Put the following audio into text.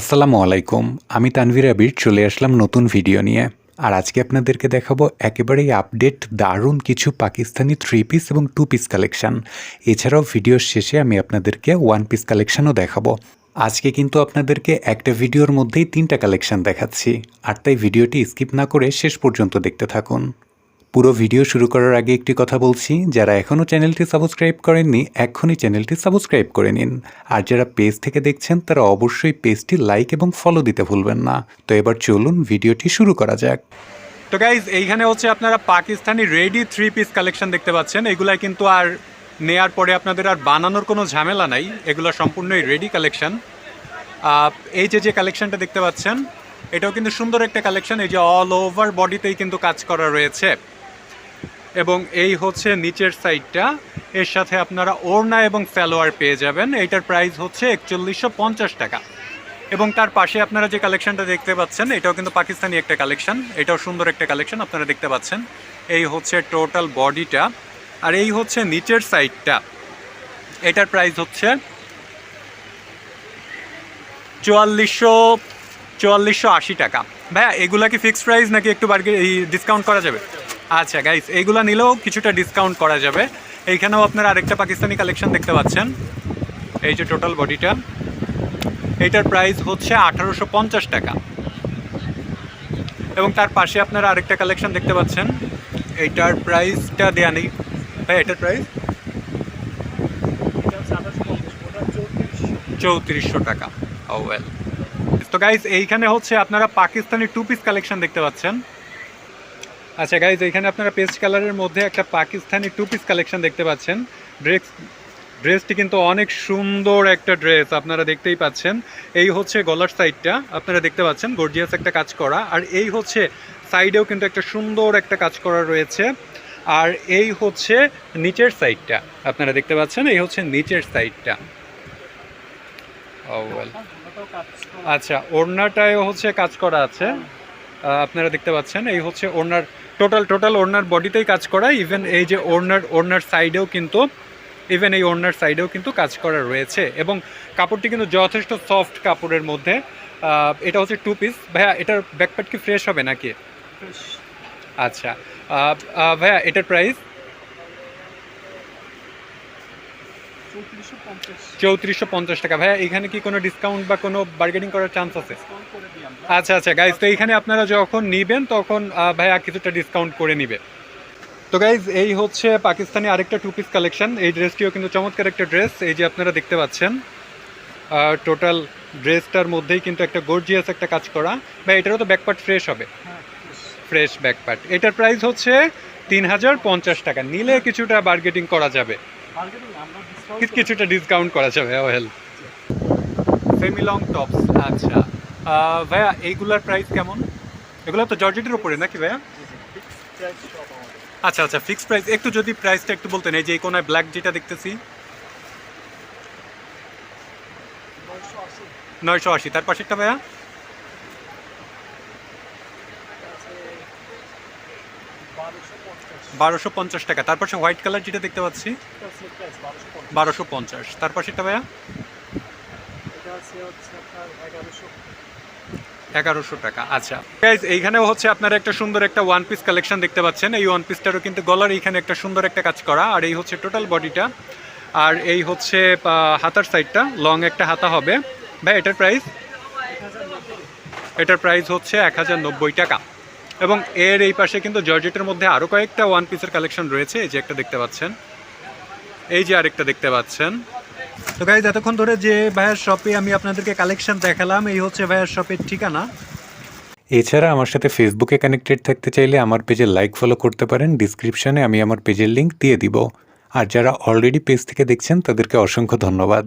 আসসালামু আলাইকুম, আমি তানভীর আবির, চলে আসলাম নতুন ভিডিও নিয়ে। আর আজকে আপনাদেরকে দেখাবো একেবারেই আপডেট দারুণ কিছু পাকিস্তানি থ্রি পিস এবং টু পিস কালেকশন এছাড়াও ভিডিওর শেষে আমি আপনাদেরকে ওয়ান পিস কালেকশনও দেখাবো। আজকে কিন্তু আপনাদেরকে একটা ভিডিওর মধ্যেই তিনটা কালেকশন দেখাচ্ছি। আর তাই ভিডিওটি স্কিপ না করে শেষ পর্যন্ত দেখতে থাকুন। পুরো ভিডিও শুরু করার আগে একটি কথা বলছি, যারা এখনও চ্যানেলটি সাবস্ক্রাইব করেননি, এখনই চ্যানেলটি সাবস্ক্রাইব করে নিন। আর যারা পেজ থেকে দেখছেন, তারা অবশ্যই পেজটি লাইক এবং ফলো দিতে ভুলবেন না। তো এবার চলুন ভিডিওটি শুরু করা যাক। তো গাইজ এইখানে হচ্ছে আপনারা Pakistani ready three piece collection দেখতে পাচ্ছেন। এগুলাই কিন্তু আর নেয়ার পরে আপনাদের আর বানানোর কোনো ঝামেলা নাই। এগুলো সম্পূর্ণই রেডি কালেকশন এই যে যে কালেকশনটা দেখতে পাচ্ছেন, এটাও কিন্তু সুন্দর একটা কালেকশন এই যে অল ওভার বডিতেই কিন্তু কাজ করা রয়েছে। এবং এই হচ্ছে নিচের সাইডটা। এর সাথে আপনারা ওড়না এবং সালোয়ার পেয়ে যাবেন। এইটার প্রাইস হচ্ছে একচল্লিশশো টাকা। এবং তার পাশে আপনারা যে কালেকশনটা দেখতে পাচ্ছেন, এটাও কিন্তু পাকিস্তানি একটা কালেকশন। এটাও সুন্দর একটা কালেকশন আপনারা দেখতে পাচ্ছেন। এই হচ্ছে টোটাল বডিটা। আর এই হচ্ছে নিচের সাইডটা। এটার প্রাইস হচ্ছে চুয়াল্লিশশো চুয়াল্লিশশো আশি টাকা। ভাইয়া, এগুলা কি ফিক্সড প্রাইস নাকি একটু বার্গে এই ডিসকাউন্ট করা যাবে? আচ্ছা গাইস এইগুলো নিলেও কিছুটা ডিসকাউন্ট করা যাবে। এইখানেও আপনারা আরেকটা পাকিস্তানি কালেকশন দেখতে পাচ্ছেন। এই যে টোটাল বডিটা এইটার প্রাইস হচ্ছে আঠারোশো পঞ্চাশ টাকা। এবং তার পাশে আপনারা আরেকটা কালেকশন দেখতে পাচ্ছেন। এইটার প্রাইসটা দেয়া নেই। ভাই, এটার প্রাইস চৌত্রিশশো টাকা। ও ওয়েল তো গাইজ এইখানে হচ্ছে আপনারা পাকিস্তানি টু পিস কালেকশন দেখতে পাচ্ছেন। আচ্ছা গাইজ এইখানে আপনারা পেস্ট কালারের মধ্যে একটা পাকিস্তানি টু পিস কালেকশন দেখতে পাচ্ছেন। ড্রেস ড্রেসটি কিন্তু অনেক সুন্দর একটা ড্রেস আপনারা দেখতেই পাচ্ছেন। এই হচ্ছে গলার সাইডটা আপনারা দেখতে পাচ্ছেন গর্জিয়াস একটা কাজ করা। আর এই হচ্ছে সাইডেও কিন্তু একটা সুন্দর একটা কাজ করা রয়েছে। আর এই হচ্ছে নিচের সাইডটা আপনারা দেখতে পাচ্ছেন, এই হচ্ছে নিচের সাইডটা ওয়েল আচ্ছা ওড়নাটায় হচ্ছে কাজ করা আছে। আপনারা দেখতে পাচ্ছেন, এই হচ্ছে ওড়নার টোটাল টোটাল ওড়নার বডিতেই কাজ করা ইভেন এই যে ওড়নার ওড়নার সাইডেও কিন্তু ইভেন এই ওড়নার সাইডেও কিন্তু কাজ করা রয়েছে। এবং কাপড়টি কিন্তু যথেষ্ট সফট কাপড়ের মধ্যে। এটা হচ্ছে টু পিস ভাইয়া এটার ব্যাকপ্যাট কি ফ্রেশ হবে নাকি? আচ্ছা। ভাইয়া এটার প্রাইস চৌত্রিশশো পঞ্চাশ। টাকা। ভাইয়া এখানে কি কোনো ডিসকাউন্ট বা কোনো বার্গেনিং করার চান্স আছে? আচ্ছা আচ্ছা গাইজ তো এইখানে আপনারা যখন নিবেন তখন ভাইয়া কিছুটা ডিসকাউন্ট করে নিবে। তো গাইজ এই হচ্ছে পাকিস্তানি আরেকটা টু পিস কালেকশন এই ড্রেসটিও কিন্তু চমৎকার একটা ড্রেস এই যে আপনারা দেখতে পাচ্ছেন টোটাল ড্রেসটার মধ্যেই কিন্তু একটা গর্জিয়াস একটা কাজ করা। ভাই এটারও তো ব্যাকপার্ট ফ্রেশ হবে। ফ্রেশ ব্যাকপার্ট এটার প্রাইস হচ্ছে তিন হাজার পঞ্চাশ টাকা। নিলে কিছুটা বার্গেটিং করা যাবে। কিছুটা ডিসকাউন্ট করা যাবে ওয়েল সেমি লং টপস আচ্ছা। ভাইয়া এইগুলার প্রাইস কেমন? এগুলো তো জর্জেটের উপরে নাকি ভাইয়া? আচ্ছা আচ্ছা ফিক্স প্রাইস একটু যদি প্রাইসটা একটু বলতেন এই যে এই কোনায় ব্ল্যাক যেটা দেখতেছি। নয়শো আশি। তার পাশেরটা ভাইয়া? বারোশো পঞ্চাশ টাকা। তার পাশে হোয়াইট কালার যেটা দেখতে পাচ্ছি, বারোশো পঞ্চাশ। তার পাশেরটা ভাইয়া? এগারোশো টাকা আচ্ছা। এইখানেও হচ্ছে আপনারা একটা সুন্দর একটা ওয়ান পিস কালেকশন দেখতে পাচ্ছেন। এই ওয়ান পিসটারও কিন্তু গলার এইখানে একটা সুন্দর একটা কাজ করা। আর এই হচ্ছে টোটাল বডিটা আর এই হচ্ছে হাতার সাইডটা লং একটা হাতা হবে। ভাই, এটার প্রাইস এটার প্রাইস হচ্ছে এক হাজার নব্বই টাকা। এবং এর এই পাশে কিন্তু জর্জেটের মধ্যে আরও কয়েকটা ওয়ান পিসের কালেকশন রয়েছে, এই যে একটা দেখতে পাচ্ছেন। এই যে আরেকটা দেখতে পাচ্ছেন। তো গাইজ এতক্ষণ ধরে যে ভাইয়ার শপে আমি আপনাদেরকে কালেকশন দেখালাম, এই হচ্ছে ভাইয়ার শপের ঠিকানা। এছাড়া আমার সাথে ফেসবুকে কানেক্টেড থাকতে চাইলে আমার পেজে লাইক ফলো করতে পারেন ডিসক্রিপশানে আমি আমার পেজের লিঙ্ক দিয়ে দিব। আর যারা অলরেডি পেজ থেকে দেখছেন, তাদেরকে অসংখ্য ধন্যবাদ।